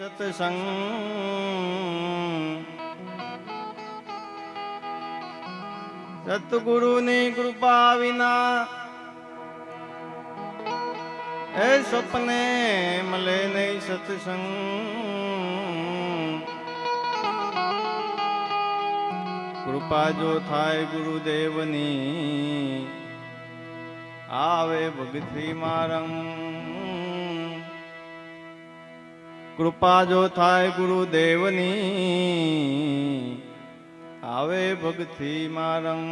સત્સંગ સતગુરુની કૃપા વિના એ સપને મળે નહીં સત્સંગ કૃપા જો થાય ગુરુદેવની આવે ભગતી મારંગ કૃપા જો થાય ગુરુદેવની, આવે ભક્તિ મારમ.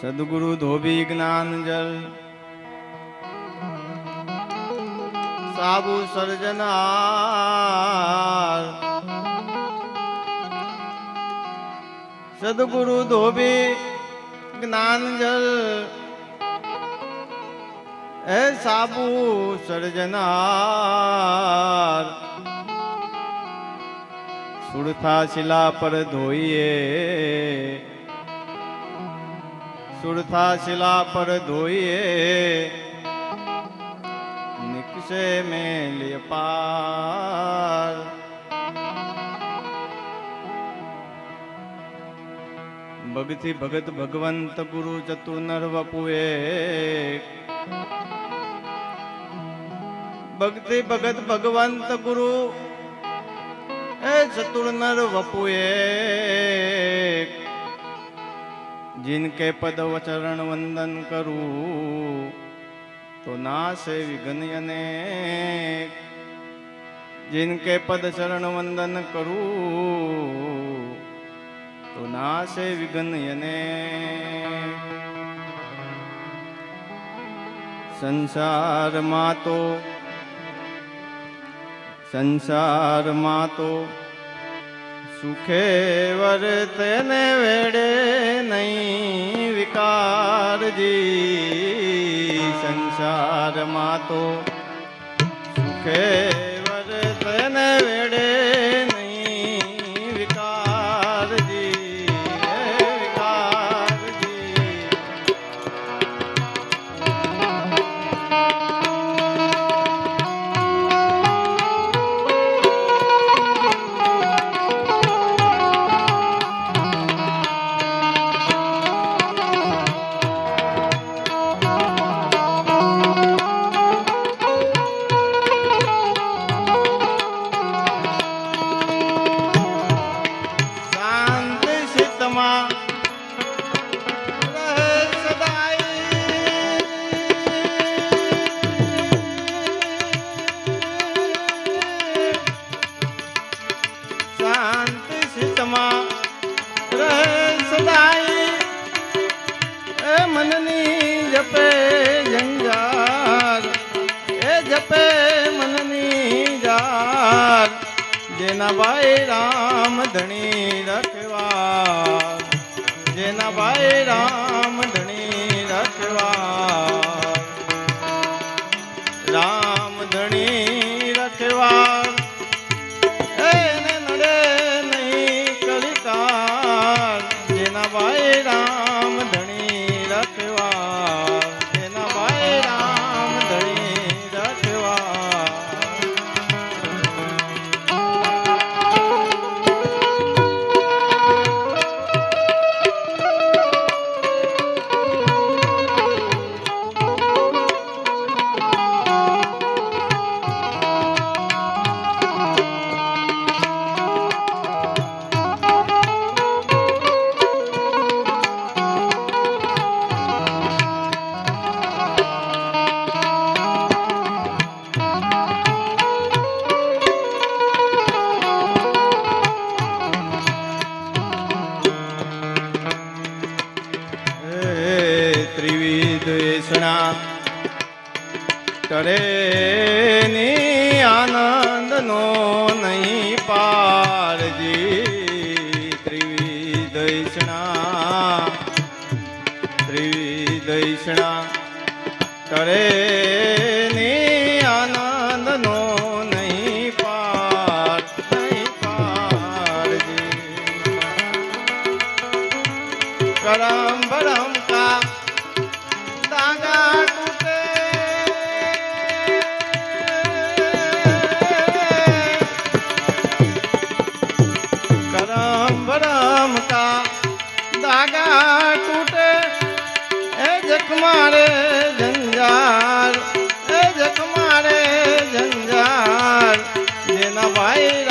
સદગુરુ ધોબી જ્ઞાન જલ સાબુ સર્જનાર. સદગુરુ ધોબી જ્ઞાન જલ એ સાબુ સર્જનાર સુરથા શિલા પર ધોઈએ સુરથા શિલા પર ધોઈએ નિકશે મેલ્ય પાર ભગથી ભગત ભગવંત ગુરુ ચતુર્નર વપુએ ભક્તિ ભગત ભગવંત ગુરુ, એ ચતુર્નર વપુએ. જિનકે પદવચરણ વંદન કરું, તો નાશે વિઘ્નયને જિનકે પદ ચરણ વંદન કરું, તો નાશે વિઘ્નયને સંસારમાં તો સંસારમાં તો સુખે વર્તે ને વેડે નહીં વિકારજી. સંસારમાં તો સુખે જપે મનની જાર જેના ભાઈ રામ ધણી રખવા જેના ભાઈ રામ ધણી રખવા. કરમ ભરમ કા દાગા તૂટે કરમ ભરમ કા દાગા તૂટે એ જખ મારે જંજાર એ જખ ભાઈ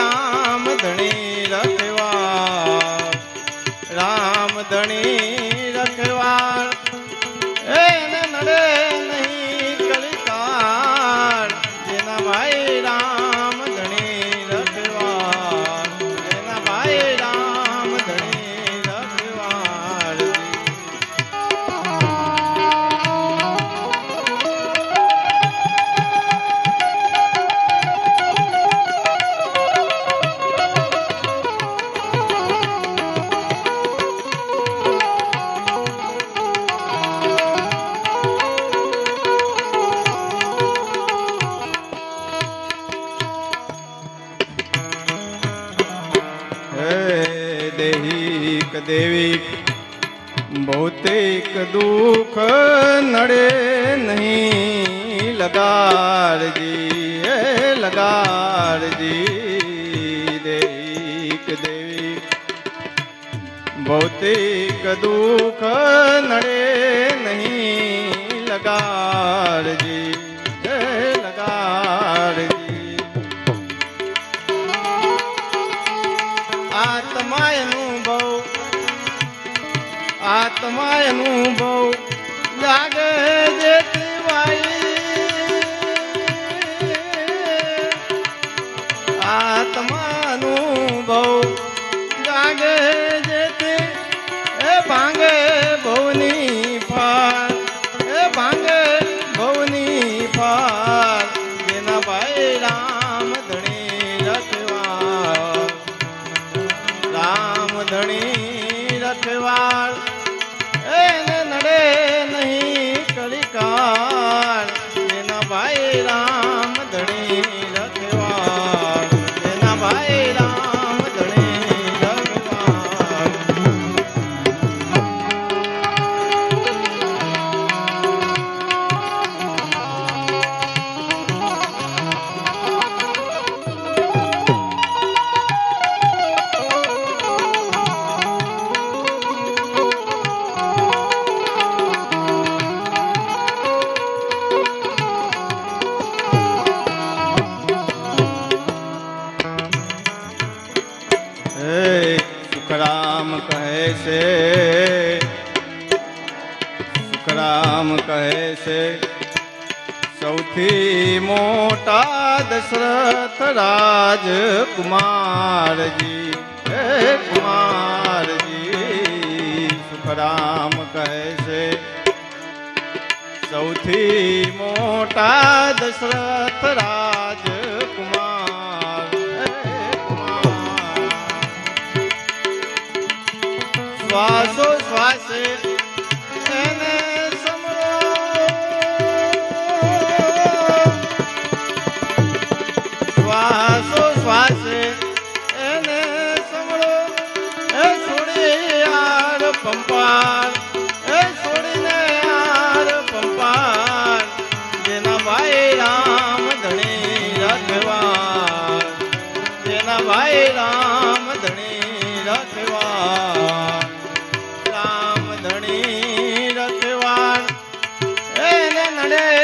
માયનું કુમારજી હે કુમારજી સુખરામ કહે છે સૌથી મોટા દશરથ રાજ કુમાર શ્વાસો શ્વાસે ¡Ale!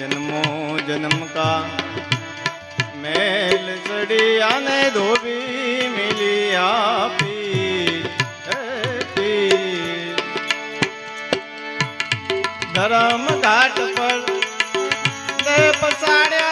જન્મો જન્મ કા મેલ ચડિયા ને ધોબી મિલી આપી. ધરમ ઘાટ પર પસાડ્યા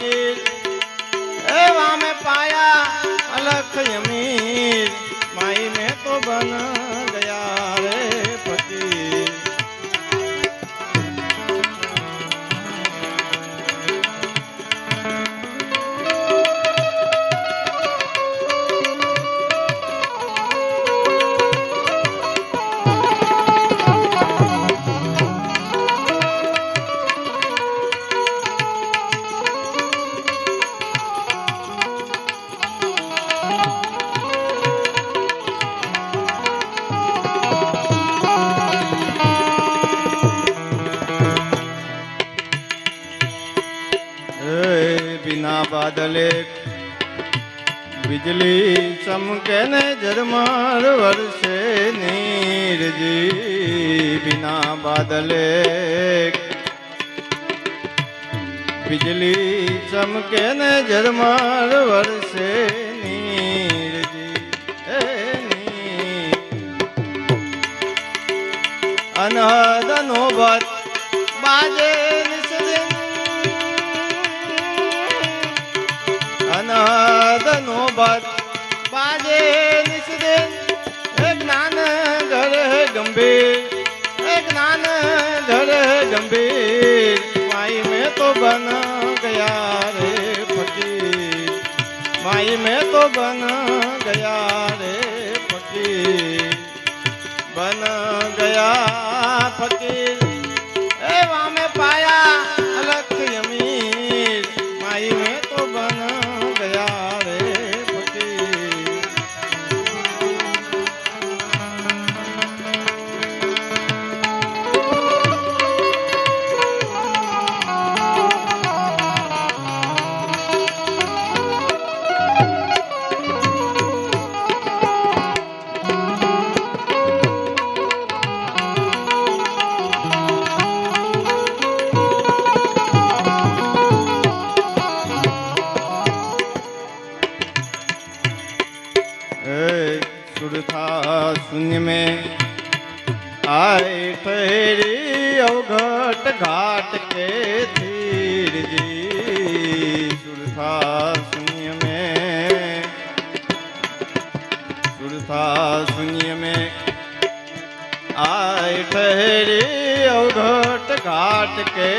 કી એવા મેં પાયા અલખ યમીર. માઈ મેં તો બના ચમકે ને ઝરમર વરસે નીરજી બિના બાદલે. બિજલી ચમકે ને ઝરમર વરસે અનહદ નો. બાજે माई में तो बना गया रे फकीर माई में तो बना गया रे फकीर बना गया फकीर ए में पाया अलग अमीर माई में હાટકે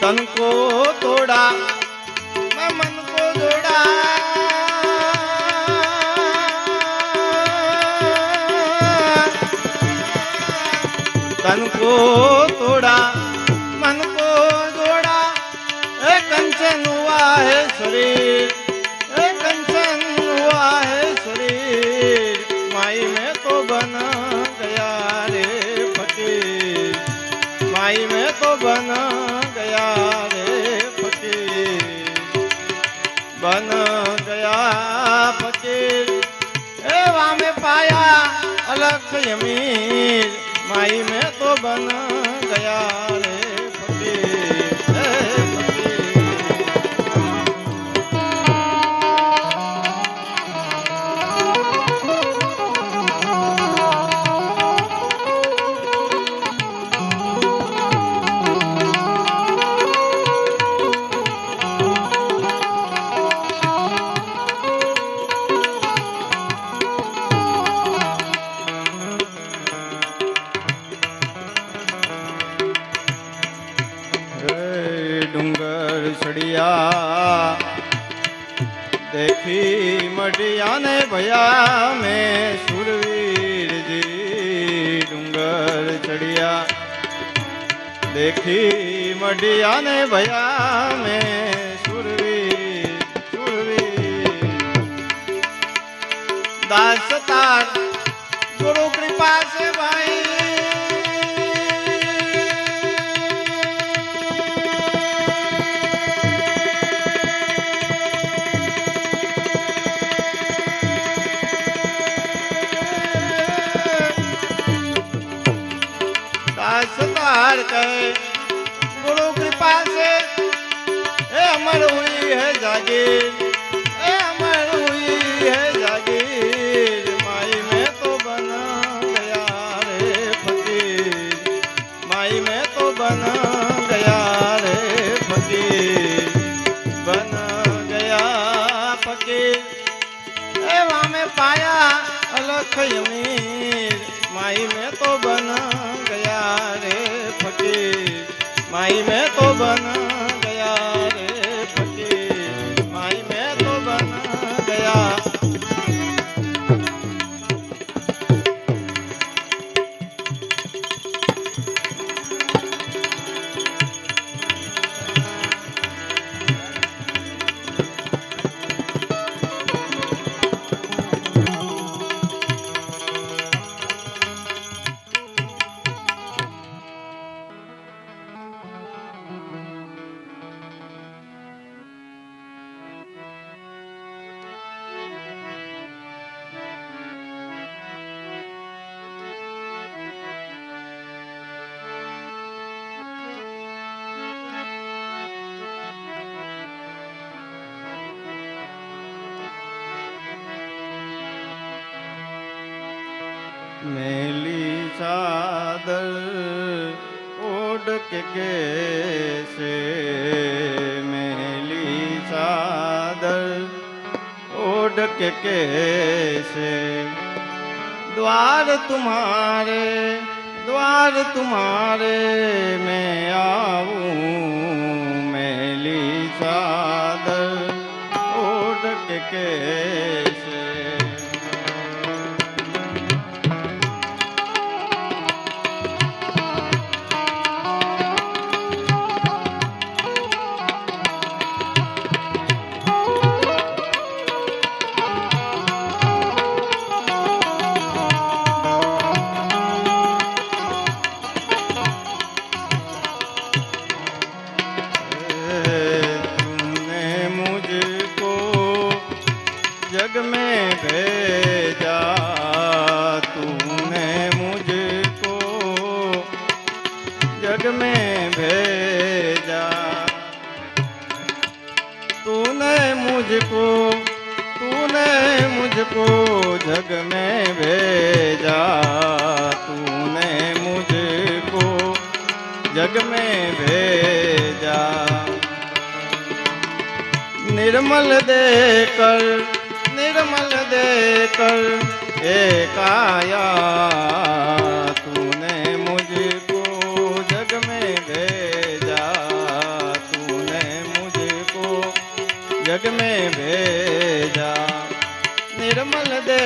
તનકો તોડા મન કો તનકો मीर माई में तो बना દેખી મઢિયાને ભયા મેં સુરવીરજી ડુંગર ચડિયા દેખી મઢિયાને ભયા મેં સુરવીર સુરવીર. દાસ તાર, ગુરુ કૃપા કરે ગુરુ કૃપા છે. એ અમર હુઈ હે જાગીર. એ અમર હુઈ હે જાગીર. માઈ મેં તો બના ગયા રે ફકીર. માઈ મેં તો બના ગયા રે ફકીર. બના ગયા ફકીર. એ વામે પાયા અલખ યુની માઈ મેં માઈ મેં તો બના तुम्हारे द्वार तुम्हारे मुझको जग में भेजा तूने मुझको जग में भेजा निर्मल देकर निर्मल देकर एक आया निर्मल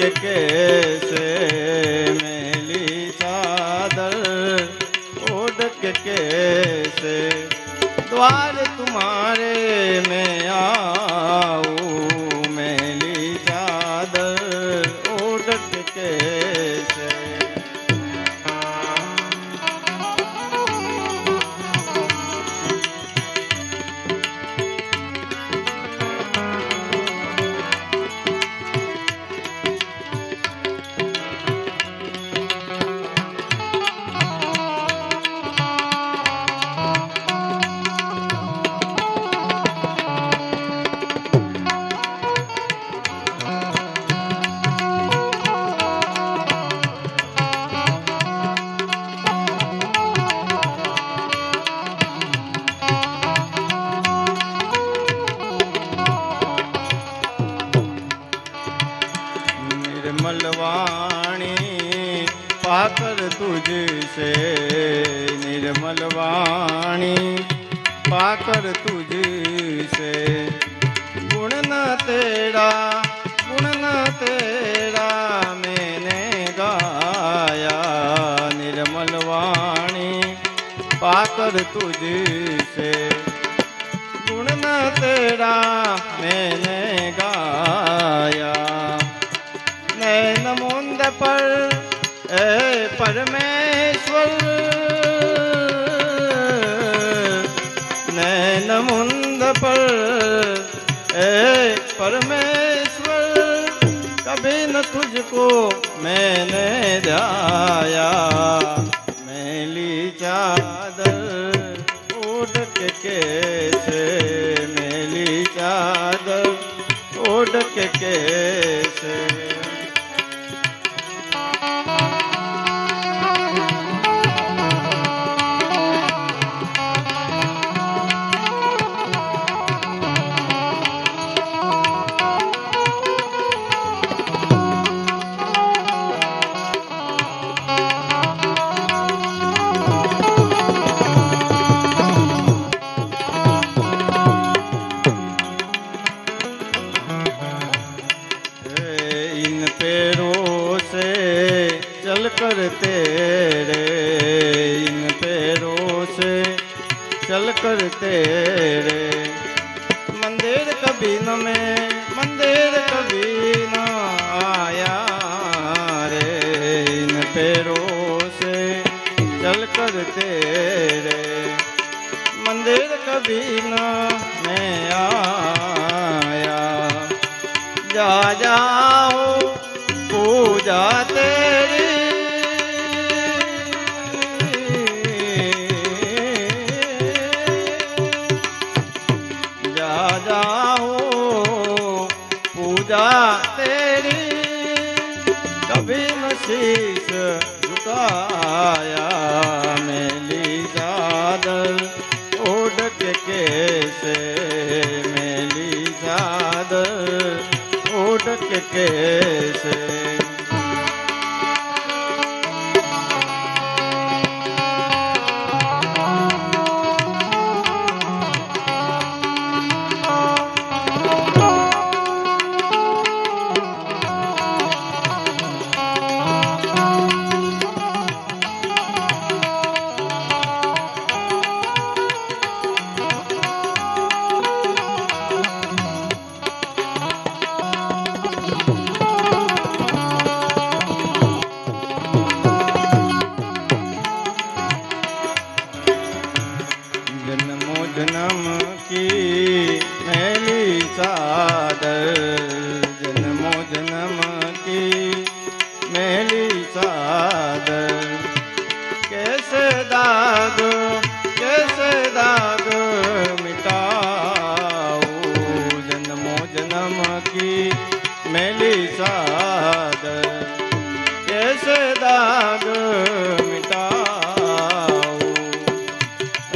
के कैसे मेली चादर ओढ़ के कैसे द्वार तुम्हारे में आऊं પાકર તુજી છે. ગુણ તેરા મેને ગાયા. નૈન મુંદ પર એ પરમેશ્વર. નૈન મુંદ પર એ પરમેશ્વર. કભી ન તુજકો મેને દાયા के સજાઉ પૂજતે કેસે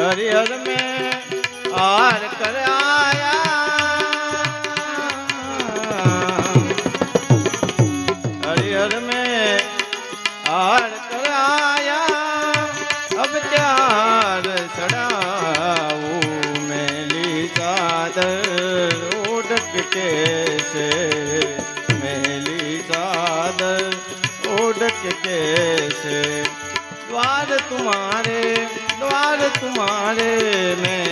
હરિહર મેં હાર કરાયા મારે મેં